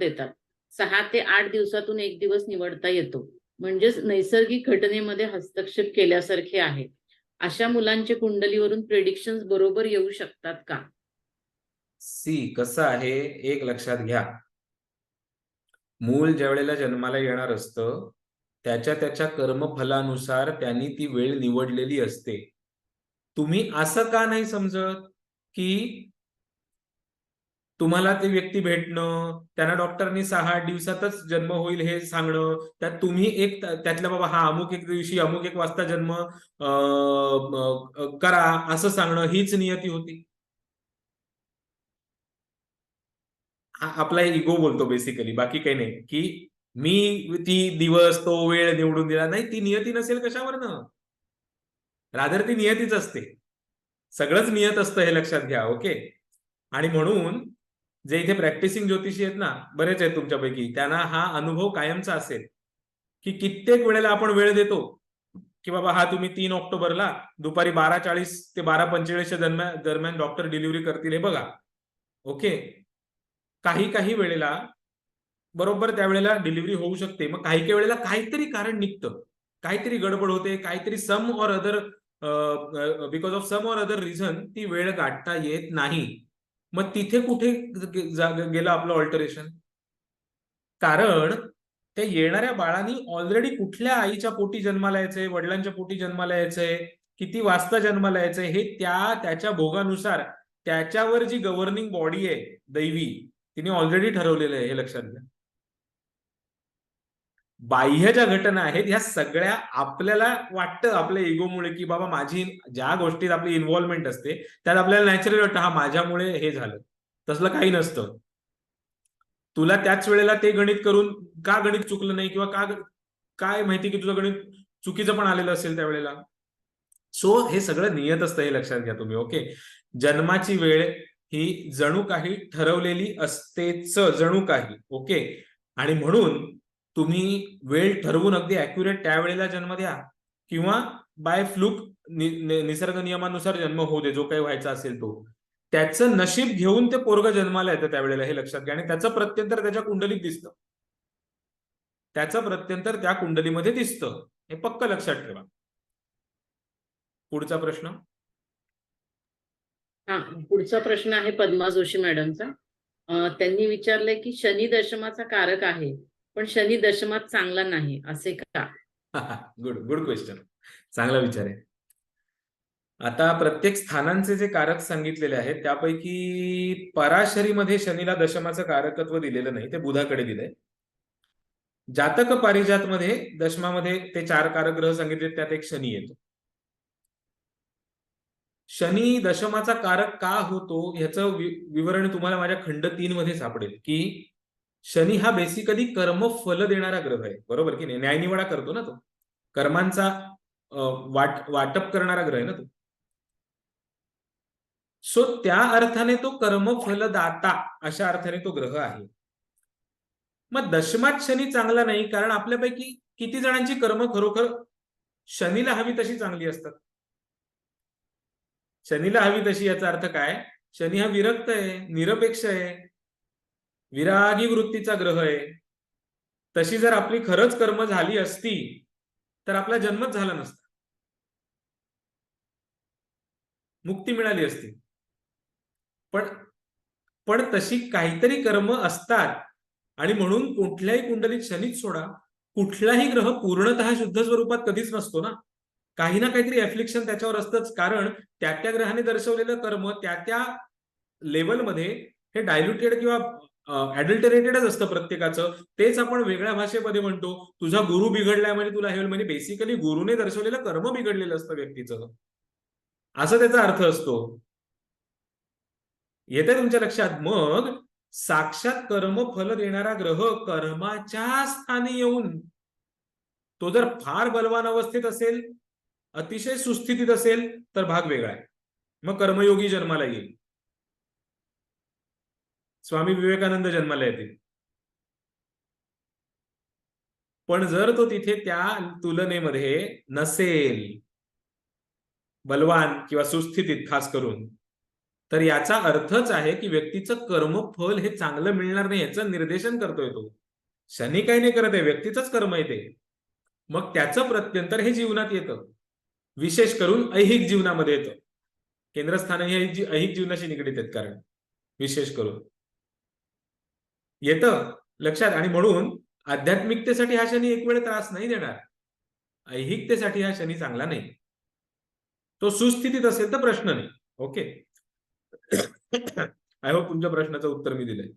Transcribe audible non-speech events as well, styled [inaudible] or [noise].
देतात. सहा ते आठ दिवसातून एक दिवस निवडता येतो. म्हणजेच नैसर्गिक घटनेमध्ये हस्तक्षेप केल्यासारखे आहे. अशा मुलांचे कुंडलीवरून प्रेडिक्शन बरोबर येऊ शकतात का? सी कसं आहे? एक लक्षात घ्या. मूल ज्या वेळेला जन्माला येणार असतं त्याच्या त्याच्या कर्मफलानुसार त्यांनी ती वेळ निवडलेली असते. तुम्ही असं का नाही समजत की तुम्हाला ती व्यक्ती भेटणं त्यांना डॉक्टरनी सहा आठ दिवसातच जन्म होईल हे सांगणं त्यात तुम्ही एक त्यातल्या बाबा हा अमुक एक दिवशी अमुक एक वाजता जन्म करा असं सांगणं हीच नियती होती. आपला इगो बोलतो बेसिकली बाकी काही नाही. की मी ती दिवस तो वेळ निवडून दिला नाही ती नियती नसेल कशावरनं? रादर ती नियतीच असते. सगळंच नियत असतं हे लक्षात घ्या ओके? आणि म्हणून जे इथे प्रॅक्टिसिंग ज्योतिषी आहेत ना बरेच आहेत तुमच्यापैकी. त्यांना हा अनुभव कायमचा असेल. की कित्येक वेळेला आपण वेळ देतो की बाबा हा तुम्ही तीन ऑक्टोबरला दुपारी बारा चाळीस ते बारा पंचेचाळीसच्या दरम्यान दरम्यान डॉक्टर डिलिव्हरी करतील हे बघा. ओके काही काही वेळेला बरोबर त्यावेळेला डिलिव्हरी होऊ शकते. मग काही काही वेळेला काहीतरी कारण निघतं. काहीतरी गडबड होते काहीतरी some or other because of some or other reason ती वेळ गाठता येत नाही. मग तिथे कुठे गेलं आपलं ऑल्टरेशन कारण त्या येणाऱ्या बाळानी ऑलरेडी कुठल्या आईच्या पोटी जन्माला यायचंय वडिलांच्या पोटी जन्माला यायचंय किती वाजता जन्माला यायचंय हे त्या त्याच्या भोगानुसार त्याच्यावर जी गव्हर्निंग बॉडी आहे दैवी तिने ऑलरेडी ठरवलेलं आहे हे लक्षात घ्या. बाह्य ज्या घटना आहेत ह्या सगळ्या आपल्याला वाटतं आपल्या इगोमुळे की बाबा माझी ज्या गोष्टीत आपली इन्व्हॉल्वमेंट असते त्यात आपल्याला नॅचरल वाटतं हा माझ्यामुळे हे झालं. तसलं काही नसतं. तुला त्याच वेळेला ते गणित करून का गणित चुकलं नाही किंवा का काय माहिती की तुझं गणित चुकीचं पण आलेलं असेल त्यावेळेला सो हे सगळं नियत असतं हे लक्षात घ्या तुम्ही ओके जन्माची वेळ ही जणू काही ठरवलेली असतेच जणू काही ओके आणि म्हणून तुम्ही वेळ ठरवून अगदी अॅक्युरेट त्यावेळेला जन्म द्या किंवा बाय फ्लूक निसर्ग नियमानुसार जन्म होऊ दे जो काही व्हायचा असेल तो. त्याचं नशीब घेऊन ते पोरग जन्माला येतं त्यावेळेला हे लक्षात घ्या. आणि त्याचं प्रत्यंतर त्याच्या कुंडलीत दिसतं. त्याचं प्रत्यंतर त्या कुंडलीमध्ये दिसतं. हे पक्क लक्षात ठेवा. पुढचा प्रश्न? हा पुढचा प्रश्न आहे पद्मा जोशी मॅडमचा त्यांनी विचारलंय की शनी दशमाचा कारक आहे. पण शनी दशमात चांगला नाही असे का? गुड गुड क्वेश्चन चांगला विचार आहे. आता प्रत्येक स्थानांचे जे कारक सांगितलेले आहेत त्यापैकी पराशरीमध्ये शनीला दशमाचं कारकत्व दिलेलं नाही ते बुधाकडे दिलंय. जातक पारिजात मध्ये दशमामध्ये ते चार कारक ग्रह सांगितले त्यात एक शनी येतो. शनी दशमाचा कारक का होतो ह्याचं विवरण तुम्हाला माझ्या खंड तीन मध्ये सापडेल की शनी हा बेसिकली कर्म फल देणारा ग्रह आहे. बरोबर की नाही? न्यायनिवाडा करतो ना तो. कर्मांचा अं, वाट वाटप करणारा ग्रह आहे ना तो. सो त्या अर्थाने तो कर्मफलदाता अशा अर्थाने तो ग्रह आहे. मग दशमात शनी चांगला नाही कारण आपल्यापैकी किती जणांची कर्म खरोखर शनीला हवी तशी चांगली असतात? शनीला हवी तशी याचा अर्थ काय? शनी हा विरक्त आहे निरपेक्ष आहे. विरागी वृत्तीचा ग्रह आहे. तशी जर आपली खरंच कर्म झाली असती तर आपला जन्मच झाला नसता. मुक्ती मिळाली असती. पण पण तशी काहीतरी कर्म असतात. आणि म्हणून कुठल्याही कुंडलीत शनीच सोडा. कुठलाही ग्रह पूर्णतः शुद्ध स्वरूपात कधीच नसतो ना. काही ना काहीतरी एफ्लिक्शन त्याच्यावर असतंच. कारण त्या त्या ग्रहाने दर्शवलेलं कर्म त्या त्या लेवलमध्ये हे डायल्युटेड किंवा ऍडल्टरेटेडच असतं प्रत्येकाचं. तेच आपण वेगळ्या भाषेमध्ये म्हणतो तुझा गुरु बिघडलाय म्हणजे तुला हे होईल म्हणजे बेसिकली गुरुने दर्शवलेलं कर्म बिघडलेलं असतं व्यक्तीचं. असं त्याचा अर्थ असतो. येते तुमच्या लक्षात? मग साक्षात कर्म फल देणारा ग्रह कर्माच्या स्थानी येऊन तो जर फार बलवान अवस्थेत असेल अतिशय सुस्थितीत असेल तर भाग वेगळा आहे. मग कर्मयोगी जन्माला येईल. स्वामी विवेकानंद जन्माला येतील. पण जर तो तिथे त्या तुलनेमध्ये नसेल बलवान किंवा सुस्थितीत खास करून तर याचा अर्थच आहे की व्यक्तीचं कर्मफल हे चांगलं मिळणार नाही याचं निर्देशन करतोय तो. शनी काही नाही करत आहे व्यक्तीचंच कर्म आहे ते. मग त्याचं प्रत्यंतर हे जीवनात येतं. विशेष करून ऐहिक जीवनामध्ये येतं. केंद्रस्थान हे ऐहिक जीवनाशी निगडीत आहेत कारण विशेष करून. येतं लक्षात. आणि म्हणून आध्यात्मिकतेसाठी हा शनी एक वेळ त्रास नाही देणार. ऐहिकतेसाठी हा शनी चांगला नाही. तो सुस्थितीत असेल तर प्रश्न नाही. ओके? [coughs] आय होप तुमच्या प्रश्नाचं उत्तर मी दिलंय.